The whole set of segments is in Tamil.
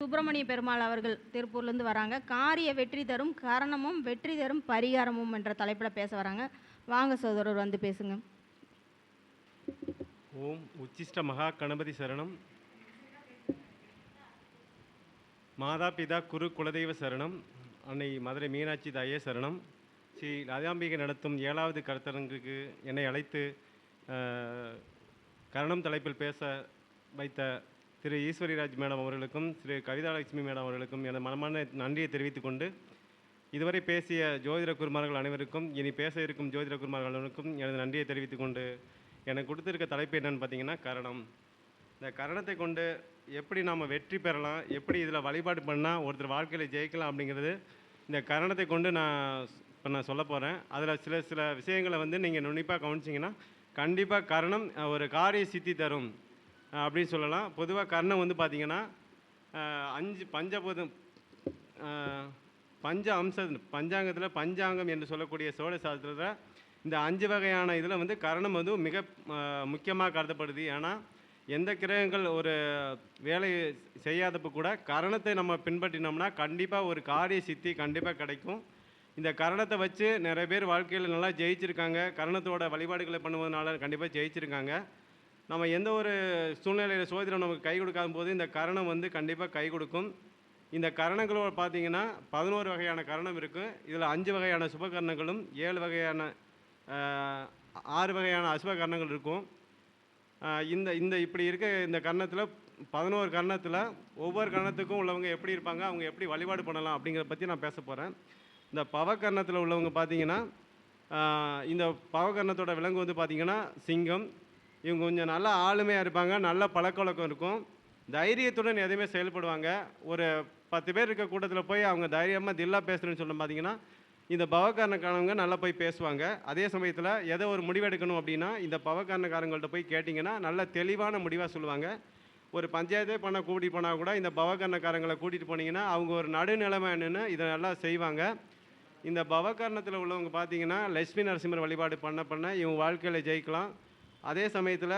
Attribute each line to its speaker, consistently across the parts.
Speaker 1: சுப்பிரமணிய பெருமாள் அவர்கள் திருப்பூர்லேருந்து வராங்க. காரிய வெற்றி தரும் காரணமும் வெற்றி தரும் பரிகாரமும் என்ற தலைப்பில் பேச வராங்க. வாங்க சகோதரர் வந்து பேசுங்க.
Speaker 2: ஓம் உச்சிஷ்ட மகா கணபதி சரணம். மாதா பிதா குரு குலதெய்வ சரணம். அன்னை மதுரை மீனாட்சி தாயே சரணம். ஸ்ரீ ராஜாம்பிகை நடத்தும் ஏழாவது கருத்தரங்குக்கு என்னை அழைத்து கரணம் தலைப்பில் பேச வைத்த திரு ஈஸ்வரிராஜ் மேடம் அவர்களுக்கும் திரு கவிதாலட்சுமி மேடம் அவர்களுக்கும் எனது மனமான நன்றியை தெரிவித்துக் கொண்டு இதுவரை பேசிய ஜோதிட குருமார்கள் அனைவருக்கும் இனி பேச இருக்கும் ஜோதிட குருமார்கள் அனைவருக்கும் எனது நன்றியை தெரிவித்துக் கொண்டு எனக்கு கொடுத்துருக்க தலைப்பு என்னென்னு பார்த்தீங்கன்னா கரணம். இந்த கரணத்தை கொண்டு எப்படி நாம் வெற்றி பெறலாம் எப்படி இதில் வழிபாடு பண்ணால் ஒருத்தர் வாழ்க்கையில் ஜெயிக்கலாம் அப்படிங்கிறது இந்த கரணத்தை கொண்டு நான் இப்போ நான் சொல்ல போகிறேன் அதில் சில சில விஷயங்களை வந்து நீங்கள் நுண்ணிப்பாக கவனிச்சிங்கன்னா கண்டிப்பாக கரணம் ஒரு காரிய சித்தி தரும். அப்படின்னு சொல்லலாம். பொதுவாக கர்ணம் வந்து பார்த்திங்கன்னா அஞ்சு பஞ்சபூதம் பஞ்ச அம்ச பஞ்சாங்கத்தில் பஞ்சாங்கம் என்று சொல்லக்கூடிய சோழ சாஸ்திரத்தில் இந்த அஞ்சு வகையான இதில் வந்து கரணம் வந்து மிக முக்கியமாக கருதப்படுது. ஏன்னா எந்த கிரகங்கள் ஒரு வேலை செய்யாதப்போ கூட கரணத்தை நம்ம பின்பற்றினோம்னா கண்டிப்பாக ஒரு காரிய சித்தி கண்டிப்பாக கிடைக்கும். இந்த கரணத்தை வச்சு நிறைய பேர் வாழ்க்கையில் நல்லா ஜெயிச்சிருக்காங்க. கரணத்தோட வழிபாடுகளை பண்ணுவதனால கண்டிப்பாக ஜெயிச்சிருக்காங்க. நம்ம எந்த ஒரு சூழ்நிலையில் சோதனை நமக்கு கை கொடுக்காத போது இந்த கரணம் வந்து கண்டிப்பாக கை கொடுக்கும். இந்த கரணங்களோட பார்த்தீங்கன்னா பதினோரு வகையான கரணம் இருக்குது இதில் அஞ்சு வகையான சுபகரணங்களும் ஏழு வகையான ஆறு வகையான அசுப கரணங்கள் இருக்கும் இந்த இந்த இப்படி இருக்க இந்த கரணத்தில் பதினோரு கரணத்தில் ஒவ்வொரு கரணத்துக்கும் உள்ளவங்க எப்படி இருப்பாங்க அவங்க எப்படி வழிபாடு பண்ணலாம் அப்படிங்கிறத பற்றி நான் பேச போகிறேன் இந்த பவகரணத்தில் உள்ளவங்க பார்த்தீங்கன்னா இந்த பவகரணத்தோட விலங்கு வந்து பார்த்திங்கன்னா சிங்கம் இவங்க கொஞ்சம் நல்லா ஆளுமையாக இருப்பாங்க நல்ல பழக்கவழக்கம் இருக்கும். தைரியத்துடன் எதையுமே செயல்படுவாங்க. ஒரு பத்து பேர் இருக்க கூட்டத்தில் போய் அவங்க தைரியமாக தில்லா பேசுகிறேன்னு சொல்ல பார்த்தீங்கன்னா இந்த பவகாரணக்காரங்க நல்லா போய் பேசுவாங்க. அதே சமயத்தில் எதை ஒரு முடிவெடுக்கணும் அப்படின்னா இந்த பவகாரணக்காரங்கள்ட்ட போய் கேட்டிங்கன்னா நல்ல தெளிவான முடிவாக சொல்லுவாங்க. ஒரு பஞ்சாயத்தே பண்ண கூட்டிகிட்டு போனால் கூட இந்த பவகாரணக்காரங்களை கூட்டிகிட்டு போனீங்கன்னா அவங்க ஒரு நடுநிலைமை என்னென்னு இதை நல்லா செய்வாங்க. இந்த பவகாரணத்தில் உள்ளவங்க பார்த்தீங்கன்னா லட்சுமி நரசிம்மர் வழிபாடு பண்ண பண்ண இவங்க வாழ்க்கையில் ஜெயிக்கலாம். அதே சமயத்தில்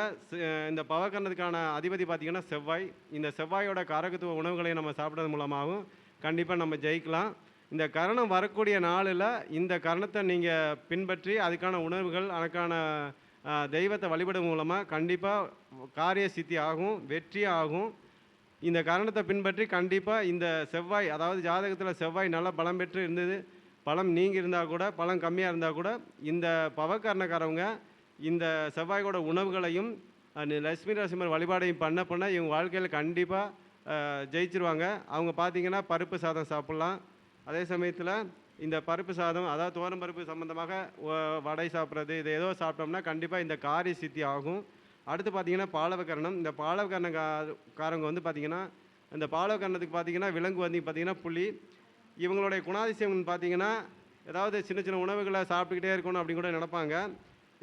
Speaker 2: இந்த பவகரணத்துக்கான அதிபதி பார்த்திங்கன்னா செவ்வாய். இந்த செவ்வாயோட காரகத்துவ உணவுகளை நம்ம சாப்பிட்றது மூலமாகவும் கண்டிப்பாக நம்ம ஜெயிக்கலாம். இந்த கரணம் வரக்கூடிய நாளில் இந்த கரணத்தை நீங்கள் பின்பற்றி அதுக்கான உணவுகள் அதுக்கான தெய்வத்தை வழிபடும் மூலமாக கண்டிப்பாக காரிய சித்தி ஆகும் வெற்றி ஆகும். இந்த கரணத்தை பின்பற்றி கண்டிப்பாக இந்த செவ்வாய் அதாவது ஜாதகத்தில் செவ்வாய் நல்லா பலம் பெற்று இருந்தது. பழம் நீங்கி இருந்தால் கூட பழம் கம்மியாக இருந்தால் கூட இந்த பவக்காரணக்காரவங்க இந்த செவ்வாய்க்கோட உணவுகளையும் லட்சுமி நரசிம்மர் வழிபாடையும் பண்ண பண்ண இவங்க வாழ்க்கையில் கண்டிப்பாக ஜெயிச்சிருவாங்க. அவங்க பார்த்தீங்கன்னா பருப்பு சாதம் சாப்பிட்லாம். அதே சமயத்தில் இந்த பருப்பு சாதம் அதாவது துவரம் பருப்பு சம்மந்தமாக வடை சாப்பிட்றது இது ஏதோ சாப்பிட்டோம்னா கண்டிப்பாக இந்த காரிய சித்தி ஆகும். அடுத்து பார்த்தீங்கன்னா பாலவகரணம். இந்த பாலவகரண காரங்க வந்து பார்த்திங்கன்னா இந்த பாலவகரணத்துக்கு பார்த்தீங்கன்னா விலங்கு வந்து பார்த்திங்கன்னா புலி. இவங்களுடைய குணாதிசயம் பார்த்திங்கன்னா ஏதாவது சின்ன சின்ன உணவுகளை சாப்பிட்டுக்கிட்டே இருக்கணும் அப்படின்னு கூட நினைப்பாங்க.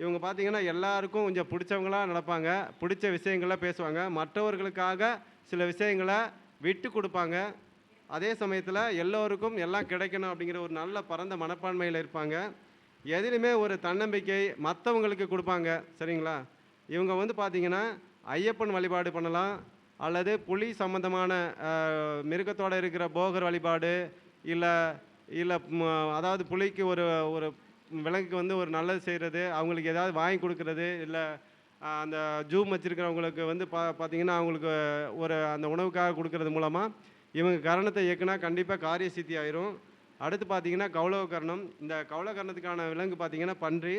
Speaker 2: இவங்க பார்த்தீங்கன்னா எல்லாருக்கும் கொஞ்சம் பிடிச்சவங்களாக நடப்பாங்க. பிடிச்ச விஷயங்களாக பேசுவாங்க. மற்றவர்களுக்காக சில விஷயங்களை விட்டு கொடுப்பாங்க. அதே சமயத்தில் எல்லோருக்கும் எல்லாம் கிடைக்கணும் அப்படிங்கிற ஒரு நல்ல பரந்த மனப்பான்மையில் இருப்பாங்க. எதிலுமே ஒரு தன்னம்பிக்கை மற்றவங்களுக்கு கொடுப்பாங்க. சரிங்களா? இவங்க வந்து பார்த்திங்கன்னா ஐயப்பன் வழிபாடு பண்ணலாம். அல்லது புலி சம்பந்தமான மிருகத்தோடு இருக்கிற போகர் வழிபாடு இல்லை இல்லை அதாவது புலிக்கு ஒரு ஒரு விலங்குக்கு வந்து ஒரு நல்லது செய்கிறது அவங்களுக்கு ஏதாவது வாங்கி கொடுக்கறது இல்லை அந்த ஜூம் வச்சுருக்கிறவங்களுக்கு வந்து பா பார்த்தீங்கன்னா அவங்களுக்கு ஒரு அந்த உணவுக்காக கொடுக்கறது மூலமாக இவங்க கரணத்தை இயக்குனா கண்டிப்பாக காரிய சித்தி ஆயிரும். அடுத்து பார்த்தீங்கன்னா கௌளவ கரணம் இந்த கௌளவ கரணத்துக்கான விலங்கு பார்த்திங்கன்னா பன்றி.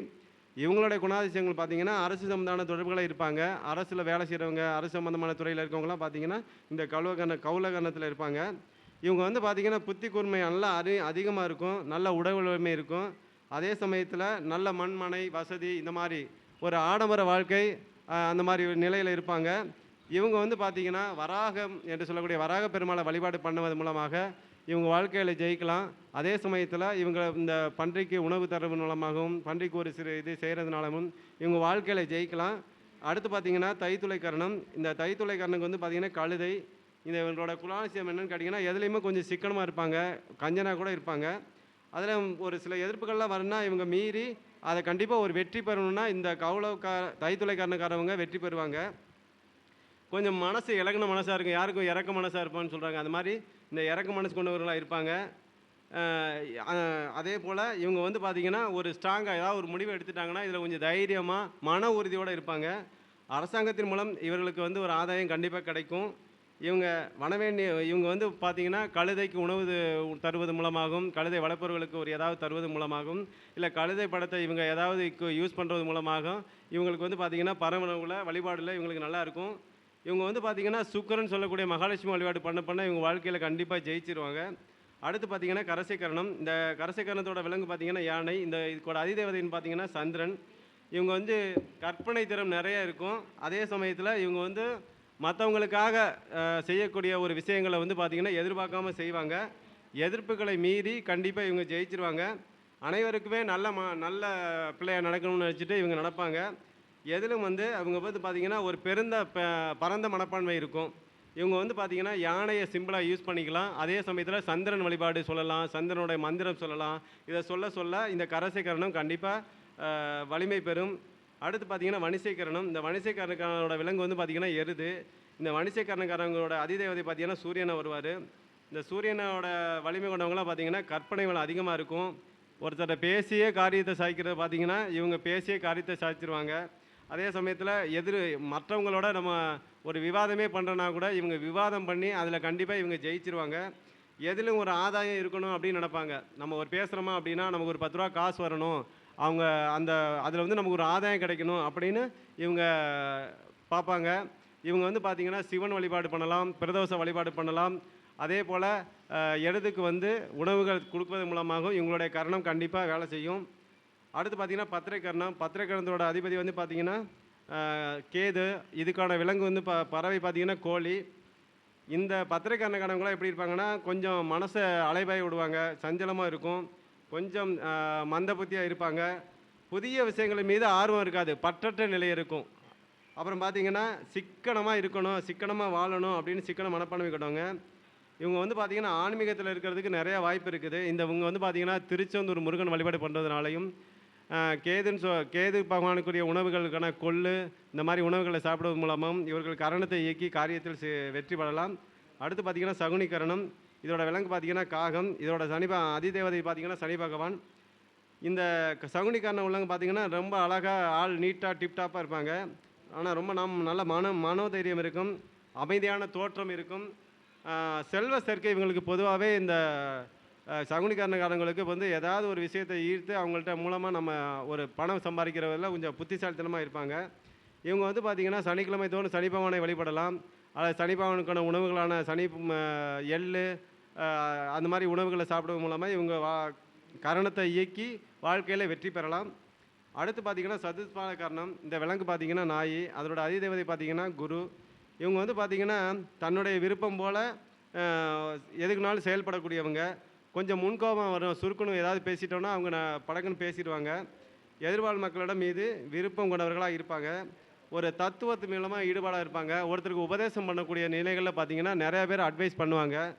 Speaker 2: இவங்களுடைய குணாதிசயங்கள் பார்த்தீங்கன்னா அரசு சம்பந்தமான தொடர்புகளை இருப்பாங்க. அரசில் வேலை செய்கிறவங்க அரசு சம்பந்தமான துறையில் இருக்கவங்களாம் பார்த்திங்கன்னா இந்த கௌளவ கரண கௌள கரணத்தில் இருப்பாங்க. இவங்க வந்து பார்த்திங்கன்னா புத்தி கூர்மை நல்லா அறி அதிகமாக இருக்கும். நல்ல உடல் இருக்கும். அதே சமயத்தில் நல்ல மண்மனை வசதி இந்த மாதிரி ஒரு ஆடம்பர வாழ்க்கை அந்த மாதிரி ஒரு நிலையில் இருப்பாங்க. இவங்க வந்து பார்த்தீங்கன்னா வராகம் என்று சொல்லக்கூடிய வராக பெருமாளை வழிபாடு பண்ணுவது மூலமாக இவங்க வாழ்க்கையில் ஜெயிக்கலாம். அதே சமயத்தில் இவங்க இந்த பன்றிக்கு உணவு தரவு மூலமாகவும் பன்றிக்கு ஒரு சிறு இது செய்கிறதுனாலும் இவங்க வாழ்க்கையில் ஜெயிக்கலாம். அடுத்து பார்த்தீங்கன்னா தைத்துளை கரணம் இந்த தைத்துளை கரணக்கு வந்து பார்த்தீங்கன்னா கழுதை இந்த இவங்களோட குலாசியம் என்னென்னு கேட்டிங்கன்னா எதுலேயுமே கொஞ்சம் சிக்கனமாக இருப்பாங்க. கஞ்சனாக கூட இருப்பாங்க. அதில் ஒரு சில எதிர்ப்புகள்லாம் வரணும்னா இவங்க மீறி அதை கண்டிப்பாக ஒரு வெற்றி பெறணும்னா இந்த கவுளவுக்கார கா வெற்றி பெறுவாங்க. கொஞ்சம் மனசு இலகின மனசாக இருக்கும். யாருக்கும் இறக்க மனசாக இருப்பான்னு சொல்கிறாங்க அந்த மாதிரி இந்த இறக்க மனசு கொண்டவர்களாக இருப்பாங்க. அதே போல் இவங்க வந்து பார்த்திங்கன்னா ஒரு ஸ்ட்ராங்காக ஏதாவது ஒரு முடிவு எடுத்துட்டாங்கன்னா இதில் கொஞ்சம் தைரியமாக மன உறுதியோடு இருப்பாங்க. அரசாங்கத்தின் மூலம் இவர்களுக்கு வந்து ஒரு ஆதாயம் கண்டிப்பாக கிடைக்கும். இவங்க வனவேண்டிய இவங்க வந்து பார்த்திங்கன்னா கழுதைக்கு உணவு தருவது மூலமாகவும் கழுதை வளர்ப்பவர்களுக்கு ஒரு ஏதாவது தருவது மூலமாகவும் இல்லை கழுதை படத்தை இவங்க ஏதாவது யூஸ் பண்ணுறது மூலமாகவும் இவங்களுக்கு வந்து பார்த்திங்கன்னா பரமனவுல வழிபாடில் இவங்களுக்கு நல்லாயிருக்கும் இவங்க வந்து பார்த்திங்கன்னா சுக்கரன் சொல்லக்கூடிய மகாலட்சுமி வழிபாடு பண்ண பண்ண இவங்க வாழ்க்கையில் கண்டிப்பாக ஜெயிச்சிருவாங்க. அடுத்து பார்த்திங்கன்னா கரசைக்கரணம் இந்த கரசைக்கரணத்தோட விலங்கு பார்த்திங்கன்னா யானை இந்த இதுக்கோட அதிதேவதைன்னு பார்த்தீங்கன்னா சந்திரன். இவங்க வந்து கற்பனை திறம் நிறைய இருக்கும். அதே சமயத்தில் இவங்க வந்து மற்றவங்களுக்காக செய்யக்கூடிய ஒரு விஷயங்களை வந்து பார்த்திங்கன்னா எதிர்பார்க்காம செய்வாங்க. எதிர்ப்புகளை மீறி கண்டிப்பாக இவங்க ஜெயிச்சிருவாங்க. அனைவருக்குமே நல்ல ம நல்ல பிள்ளையாக நடக்கணும்னு நினச்சிட்டு இவங்க நடப்பாங்க. எதிலும் வந்து அவங்க வந்து பார்த்திங்கன்னா ஒரு பெருந்த ப- பரந்த மனப்பான்மை இருக்கும். இவங்க வந்து பார்த்திங்கன்னா யானையை சிம்பிளாக யூஸ் பண்ணிக்கலாம். அதே சமயத்தில் சந்திரன் வழிபாடு சொல்லலாம். சந்திரனுடைய மந்திரம் சொல்லலாம். இதை சொல்ல சொல்ல இந்த கரசைக்கரணம் கண்டிப்பாக வலிமை பெறும். அடுத்து பார்த்தீங்கன்னா வணிசைக்கரணம் இந்த வணிசைக்கரணக்காரனோட விலங்கு வந்து பார்த்திங்கன்னா எருது. இந்த வணிசைக்கரணக்காரங்களோட அதிதேவதை பார்த்திங்கன்னா சூரியனை வருவார். இந்த சூரியனோட வலிமை கொண்டவங்களாம் பார்த்திங்கன்னா கற்பனை வளம் அதிகமாக இருக்கும். ஒருத்தர் பேசியே காரியத்தை சாய்க்கிறது பார்த்திங்கன்னா இவங்க பேசியே காரியத்தை சாய்ச்சிருவாங்க. அதே சமயத்தில் எதிர் மற்றவங்களோட நம்ம ஒரு விவாதமே பண்ணுறனா கூட இவங்க விவாதம் பண்ணி அதில் கண்டிப்பாக இவங்க ஜெயிச்சிருவாங்க. எதிலும் ஒரு ஆதாயம் இருக்கணும் அப்படின்னு நினைப்பாங்க. நம்ம ஒரு பேசுகிறோமா அப்படின்னா நமக்கு ஒரு பத்து ரூபா காசு வரணும். அவங்க அந்த அதில் வந்து நமக்கு ஒரு ஆதாயம் கிடைக்கணும் அப்படின்னு இவங்க பார்ப்பாங்க. இவங்க வந்து பார்த்திங்கன்னா சிவன் வழிபாடு பண்ணலாம் பிரதோஷ வழிபாடு பண்ணலாம். அதே போல் இடத்துக்கு வந்து உணவுகள் கொடுப்பது மூலமாகவும் இவங்களுடைய கரணம் கண்டிப்பாக வேலை செய்யும். அடுத்து பார்த்தீங்கன்னா பத்திரை கரணம் பத்திரை கரணத்தோட அதிபதி வந்து பார்த்தீங்கன்னா கேது. இதுக்கான விலங்கு வந்து ப பறவை பார்த்திங்கன்னா கோழி. இந்த பத்திரை எப்படி இருப்பாங்கன்னா கொஞ்சம் மனசை அலைபாய விடுவாங்க. சஞ்சலமாக இருக்கும். கொஞ்சம் மந்த புத்தியாக இருப்பாங்க. புதிய விஷயங்கள் மீது ஆர்வம் இருக்காது. பற்றற்ற நிலை இருக்கும். அப்புறம் பார்த்தீங்கன்னா சிக்கனமாக இருக்கணும் சிக்கனமாக வாழணும் அப்படின்னு சிக்கன மனப்பான்மை கொண்டவங்க. இவங்க வந்து பார்த்திங்கன்னா ஆன்மீகத்தில் இருக்கிறதுக்கு நிறைய வாய்ப்பு இருக்குது. இந்த இவங்க வந்து பார்த்திங்கன்னா திருச்செந்தூர் முருகன் வழிபாடு பண்ணுறதுனாலையும் கேதுன்னு சொ கேது பகவானுக்குரிய உணவுகளுக்கான கொள்ளு இந்த மாதிரி உணவுகளை சாப்பிடுவது மூலமும் இவர்கள் கரணத்தை இயக்கி காரியத்தில் வெற்றி பெறலாம். அடுத்து பார்த்திங்கன்னா சகுனி கரணம். இதோட விலங்கு பார்த்தீங்கன்னா காகம் இதோட சனிபா அதிதேவதை பார்த்தீங்கன்னா சனி பகவான். இந்த க- உள்ளவங்க பார்த்திங்கன்னா ரொம்ப அழகாக ஆள் நீட்டாக டிப்டாப்பாக இருப்பாங்க. ஆனால் ரொம்ப நம் நல்ல மன மனோதைரியம் இருக்கும். அமைதியான தோற்றம் இருக்கும். செல்வ சேர்க்கை இவங்களுக்கு பொதுவாகவே இந்த சகுனிக்காரனக்காரங்களுக்கு வந்து ஏதாவது ஒரு விஷயத்தை ஈர்த்து அவங்கள்ட்ட மூலமாக நம்ம ஒரு பணம் சம்பாதிக்கிறதில் கொஞ்சம் புத்திசாலித்தனமாக இருப்பாங்க. இவங்க வந்து பார்த்திங்கன்னா சனிக்கிழமை தோறும் சனி பகவானை வழிபடலாம். அதாவது சனி பகவானுக்கான உணவுகளான சனி எள் அந்த மாதிரி உணவுகளை சாப்பிடுவது மூலமாக இவங்க வா கரணத்தை இயக்கி வாழ்க்கையில் வெற்றி பெறலாம். அடுத்து பார்த்தீங்கன்னா சதுஸ்பால கரணம் இந்த விலங்கு பார்த்தீங்கன்னா நாய் அதோட அதிதேவதை பார்த்திங்கன்னா குரு. இவங்க வந்து பார்த்திங்கன்னா தன்னுடைய விருப்பம் போல் எதுக்குனாலும் செயல்படக்கூடியவங்க. கொஞ்சம் முன்கோபம் வரும் சுருக்கணும் ஏதாவது பேசிட்டோன்னா அவங்க நான் படக்குன்னு பேசிடுவாங்க. எதிர்வாழ் மக்களிடம் மீது விருப்பம் கொண்டவர்களாக இருப்பாங்க. ஒரு தத்துவத்து மூலமாக ஈடுபாடாக இருப்பாங்க. ஒருத்தருக்கு உபதேசம் பண்ணக்கூடிய நிலைகளில் பார்த்தீங்கன்னா நிறைய பேர் அட்வைஸ் பண்ணுவாங்க.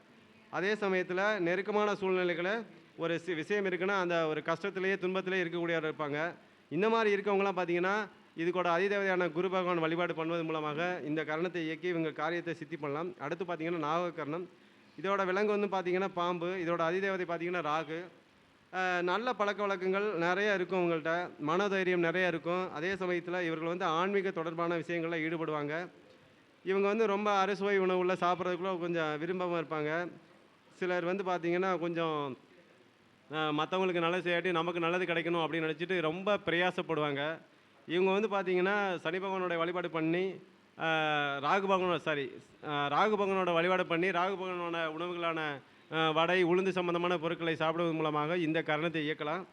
Speaker 2: அதே சமயத்தில் நெருக்கமான சூழ்நிலைகளை ஒரு சி- விஷயம் இருக்குன்னா அந்த ஒரு கஷ்டத்திலேயே துன்பத்திலேயே இருக்கக்கூடியவர் இருப்பாங்க. இந்த மாதிரி இருக்கவங்களாம் பார்த்தீங்கன்னா இதுக்கோட அதிதேவதையான குரு பகவான் வழிபாடு பண்ணுவது மூலமாக இந்த கரணத்தை இயக்கி இவங்க காரியத்தை சித்தி பண்ணலாம். அடுத்து பார்த்தீங்கன்னா நாகக்கரணம். இதோட விலங்கு வந்து பார்த்தீங்கன்னா பாம்பு. இதோட அதிதேவதை பார்த்தீங்கன்னா ராகு. நல்ல பழக்க வழக்கங்கள் நிறையா இருக்கும் அவங்கள்ட்ட மனதைரியம் நிறையா இருக்கும். அதே சமயத்தில் இவர்கள் வந்து ஆன்மீக தொடர்பான விஷயங்களில் ஈடுபடுவாங்க. இவங்க வந்து ரொம்ப அறுசுவை உணவுல சாப்பிட்றதுக்குள்ள கொஞ்சம் விரும்பாமல் இருப்பாங்க. சிலர் வந்து பார்த்திங்கன்னா கொஞ்சம் மற்றவங்களுக்கு நல்லது செய்யாட்டி நமக்கு நல்லது கிடைக்கணும் அப்படின்னு நினச்சிட்டு ரொம்ப பிரயாசப்படுவாங்க. இவங்க வந்து பார்த்திங்கன்னா சனி பகவானோட வழிபாடு பண்ணி ராகு பகவானோட சாரி ராகு பகவானோட வழிபாடு பண்ணி ராகு பகவானோட உணவுகளான வடை உளுந்து சம்பந்தமான பொருட்களை சாப்பிடுவதன் மூலமாக இந்த கரணத்தை இயக்கலாம்.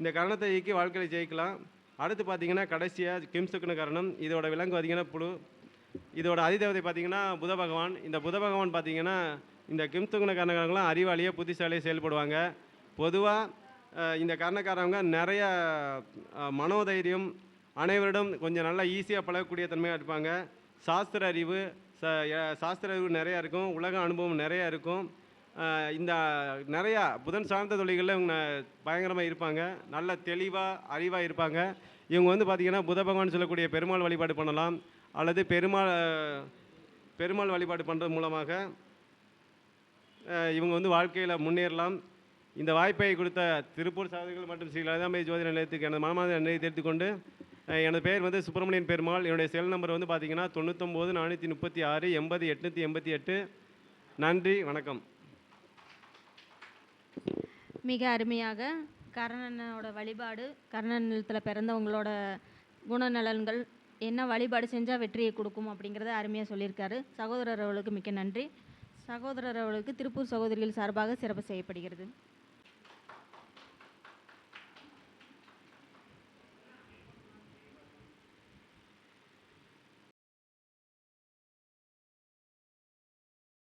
Speaker 2: இந்த கரணத்தை இயக்கி வாழ்க்கையை ஜெயிக்கலாம். அடுத்து பார்த்தீங்கன்னா கடைசியாக கிம்சுக்குன கரணம். இதோட விலங்கு பார்த்தீங்கன்னா புழு இதோட அதிதேவதை பார்த்தீங்கன்னா புத பகவான். இந்த புத பகவான் பார்த்தீங்கன்னா இந்த கிம்சுக்குன கரணக்காரங்களாம் அறிவாளியாக புத்திசாலியாக செயல்படுவாங்க. பொதுவாக இந்த கரணக்காரவங்க நிறைய மனோதைரியம் அனைவரிடம் கொஞ்சம் நல்லா ஈஸியாக பழகக்கூடிய தன்மையாக இருப்பாங்க. சாஸ்திர அறிவு ச சாஸ்திர அறிவு நிறையா இருக்கும். உலக அனுபவம் நிறையா இருக்கும். இந்த நிறையா புதன் சார்ந்த தொழில்களில் இவங்க பயங்கரமாக இருப்பாங்க. நல்ல தெளிவாக அறிவாக இருப்பாங்க. இவங்க வந்து பார்த்திங்கன்னா புத பகவான் சொல்லக்கூடிய பெருமாள் வழிபாடு பண்ணலாம். அல்லது பெருமாள் பெருமாள் வழிபாடு பண்ணுறது மூலமாக இவங்க வந்து வாழ்க்கையில் முன்னேறலாம். இந்த வாய்ப்பை கொடுத்த திருப்பூர் சாதனைகள் மற்றும் ஸ்ரீ லலிதாம்பை ஜோதி நிலையத்துக்கு எனது மனமார்ந்த நன்றியை தெரிவித்துக் கொண்டு எனது பெயர் வந்து சுப்பிரமணியன் பெருமாள். என்னுடைய செல் நம்பர் வந்து பார்த்திங்கன்னா தொண்ணூத்தொம்பது நானூற்றி முப்பத்தி ஆறு எண்பது எட்நூற்றி எண்பத்தி எட்டு. நன்றி வணக்கம்.
Speaker 1: மிக அருமையாக கர்ணனோட வழிபாடு கர்ணன் நிலத்தில் பிறந்தவங்களோட குணநலன்கள் என்ன வழிபாடு செஞ்சால் வெற்றியை கொடுக்கும் அப்படிங்கிறத அருமையாக சொல்லியிருக்காரு. சகோதரர் அவர்களுக்கு மிக்க நன்றி. சகோதரர் அவர்களுக்கு திருப்பூர் சகோதரிகள் சார்பாக சிறப்பு செய்யப்படுகிறது.